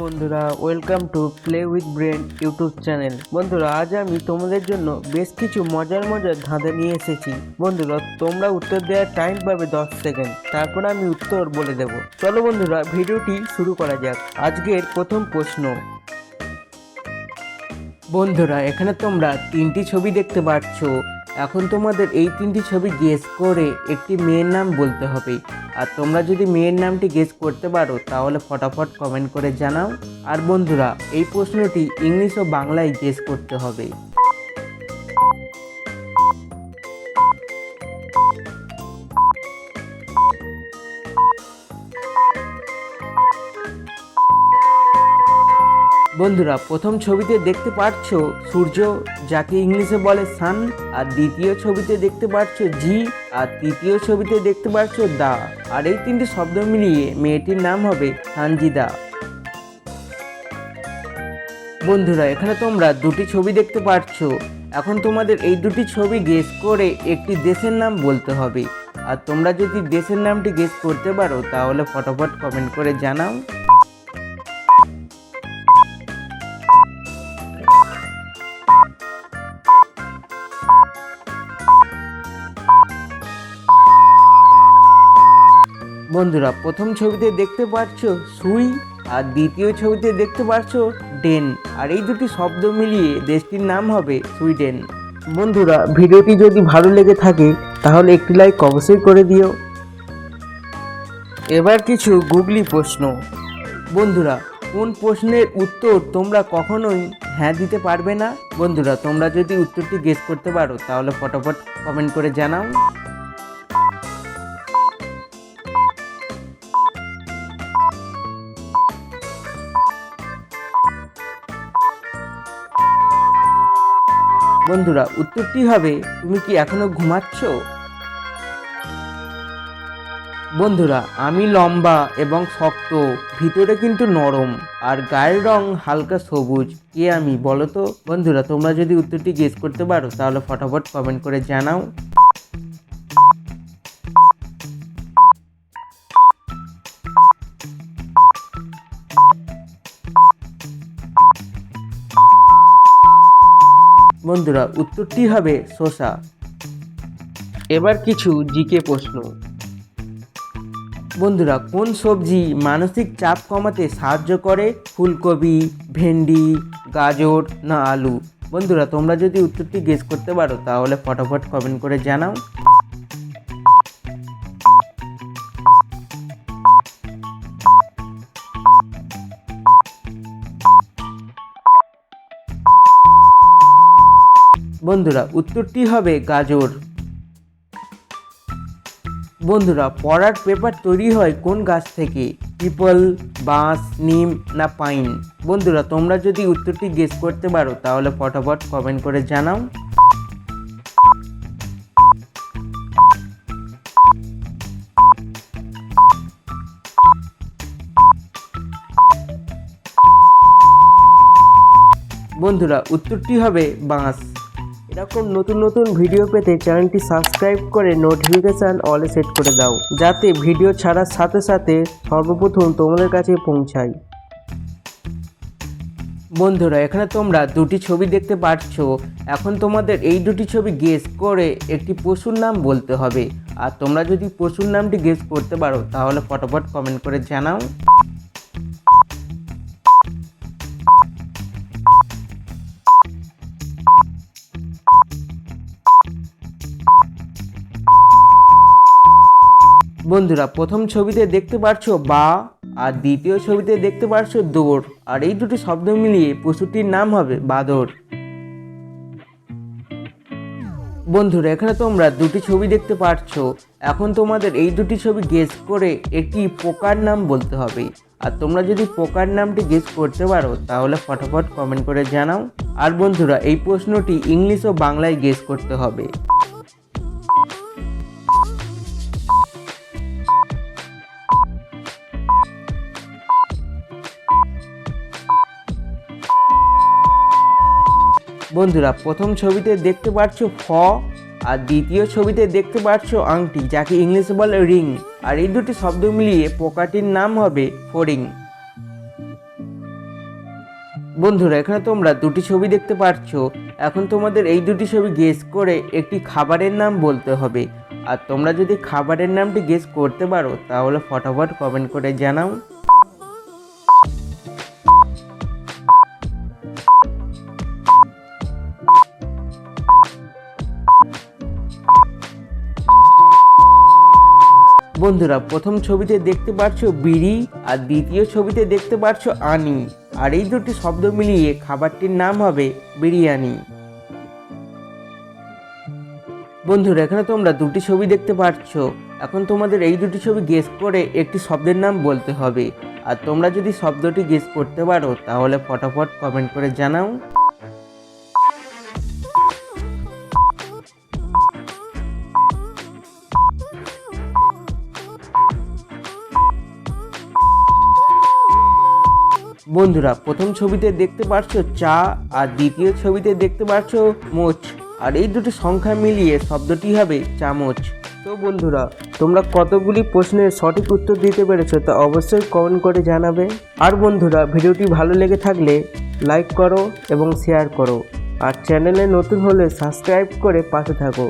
বন্ধুরা welcome to play with brain YouTube channel বন্ধুরা, আজ আমি তোমাদের জন্য বেশ কিছু মজার মজার ধাঁধা নিয়ে এসেছি। বন্ধুরা, তোমরা উত্তর দেওয়ার টাইম পাবে দশ সেকেন্ড তারপর আমি উত্তর বলে দেব। চলো বন্ধুরা, ভিডিওটি শুরু করা যাক। আজকের প্রথম প্রশ্ন। বন্ধুরা, এখানে তোমরা তিনটি ছবি দেখতে পাচ্ছ এখন তোমাদের এই তিনটি ছবি গেস করে একটি মেয়ের নাম বলতে হবে। আর তোমরা যদি মেয়ের নামটি গেস করতে পারো, তাহলে ফটাফট কমেন্ট করে জানাও। আর বন্ধুরা, এই প্রশ্নটি ইংলিশ ও বাংলায় গেস করতে হবে। বন্ধুরা, প্রথম ছবিতে দেখতে পাচ্ছ সূর্য, যাকে ইংলিশে বলে সান আর দ্বিতীয় ছবিতে দেখতে পাচ্ছ জি আর তৃতীয় ছবিতে দেখতে পাচ্ছ দা। আর এই তিনটি শব্দ মিলিয়ে মেয়েটির নাম হবে সানজিদা। বন্ধুরা, এখানে তোমরা দুটি ছবি দেখতে পাচ্ছ। এখন তোমাদের এই দুটি ছবি গেস করে একটি দেশের নাম বলতে হবে। আর তোমরা যদি দেশের নামটি গেস করতে পারো, তাহলে ফটাফট কমেন্ট করে জানাও। বন্ধুরা, প্রথম ছবিতে দেখতে পাচ্ছ সুই, আর দ্বিতীয় ছবিতে দেখতে পাচ্ছ ডেন। আর এই দুটি শব্দ মিলিয়ে দেশটির নাম হবে সুইডেন। বন্ধুরা, ভিডিওটি যদি ভালো লেগে থাকে, তাহলে একটি লাইক অবশ্যই করে দিও। এবার কিছু গুগলি প্রশ্ন। বন্ধুরা, কোন প্রশ্নের উত্তর তোমরা কখনোই হ্যাঁ দিতে পারবে না? বন্ধুরা, তোমরা যদি উত্তরটি গেস করতে পারো, তাহলে ফটোফট কমেন্ট করে জানাও। বন্ধুরা উত্তরটি হবে? তুমি কি এখনও ঘুমাচ্ছ? বন্ধুরা, আমি লম্বা এবং শক্ত, ভিতরে কিন্তু নরম, আর গায়ের রং হালকা সবুজ। কে আমি, বলো তো? বন্ধুরা, তোমরা যদি উত্তরটি গেস করতে পারো, তাহলে ফটাফট কমেন্ট করে জানাও। বন্ধুরা, উত্তরটি হবে শসা এবার কিছু জিকে প্রশ্ন। বন্ধুরা, কোন সবজি মানসিক চাপ কমাতে সাহায্য করে? ফুলকপি, ভেন্ডি, গাজর না আলু? বন্ধুরা, তোমরা যদি উত্তরটি গেস করতে পারো, তাহলে ফটোফট কমেন্ট করে জানাও। বন্ধুরা, উত্তরটি হবে গাজর। বন্ধুরা, পড়ার পেপার তৈরি হয় কোন গাছ থেকে? পিপল, বাঁশ, নিম না পাইন? বন্ধুরা, তোমরা যদি উত্তরটি গেস করতে পারো, তাহলে ফটাফট কমেন্ট করে জানাও। বন্ধুরা, উত্তরটি হবে বাঁশ। এরকম নতুন নতুন ভিডিও পেতে চ্যানেলটি সাবস্ক্রাইব করে নোটিফিকেশান অলে সেট করে দাও, যাতে ভিডিও ছাড়ার সাথে সাথে সর্বপ্রথম তোমাদের কাছে পৌঁছায়। বন্ধুরা, এখানে তোমরা দুটি ছবি দেখতে পাচ্ছ। এখন তোমাদের এই দুটি ছবি গেস করে একটি পশুর নাম বলতে হবে। আর তোমরা যদি পশুর নামটি গেস করতে পারো, তাহলে ফটোফট কমেন্ট করে জানাও। বন্ধুরা, প্রথম ছবিতে দেখতে পাচ্ছ বা আর দ্বিতীয় ছবিতে দেখতে পাচ্ছ দৌড়। আর এই দুটি শব্দ মিলিয়ে পশুটির নাম হবে বাদর। বন্ধুরা, এখানে তোমরা দুটি ছবি দেখতে পাচ্ছ এখন তোমাদের এই দুটি ছবি গেস করে একটি পোকার নাম বলতে হবে। আর তোমরা যদি পোকার নামটি গেস করতে পারো, তাহলে ফটাফট কমেন্ট করে জানাও। আর বন্ধুরা, এই প্রশ্নটি ইংলিশ ও বাংলায় গেস করতে হবে। বন্ধুরা, প্রথম ছবিতে দেখতে পাচ্ছ ফ আর দ্বিতীয় ছবিতে দেখতে পাচ্ছ আংটি, যাকে ইংলিশে বলে রিং। আর এই দুটি শব্দ মিলিয়ে পোকাটির নাম হবে ফোরিং। বন্ধুরা, এখানে তোমরা দুটি ছবি দেখতে পাচ্ছ এখন তোমাদের এই দুটি ছবি গেস করে একটি খাবারের নাম বলতে হবে। আর তোমরা যদি খাবারের নামটি গেস করতে পারো, তাহলে ফটাফট কমেন্ট করে জানাও। বন্ধুরা, প্রথম ছবিতে দেখতে পাচ্ছ বিড়ি, আর দ্বিতীয় ছবিতে দেখতে পাচ্ছ আনি। আর এই দুটি শব্দ মিলিয়ে খাবারটির নাম হবে বিরিয়ানি। বন্ধুরা, এখানে তোমরা দুটি ছবি দেখতে পাচ্ছ এখন তোমাদের এই দুটি ছবি গেস করে একটি শব্দের নাম বলতে হবে। আর তোমরা যদি শব্দটি গেস করতে পারো, তাহলে ফটাফট কমেন্ট করে জানাও। বন্ধুরা, প্রথম ছবিতে দেখতে পাচ্ছ চা, আর দ্বিতীয় ছবিতে দেখতে পাচ্ছ মোচ। আর এই দুটো সংখ্যা মিলিয়ে শব্দটি হবে চামচ। তো বন্ধুরা, তোমরা কতগুলি প্রশ্নের সঠিক উত্তর দিতে পেরেছ তা অবশ্যই কমেন্ট করে জানাবে। আর বন্ধুরা, ভিডিওটি ভালো লেগে থাকলে লাইক করো এবং শেয়ার করো। আর চ্যানেলে নতুন হলে সাবস্ক্রাইব করে পাশে থাকো।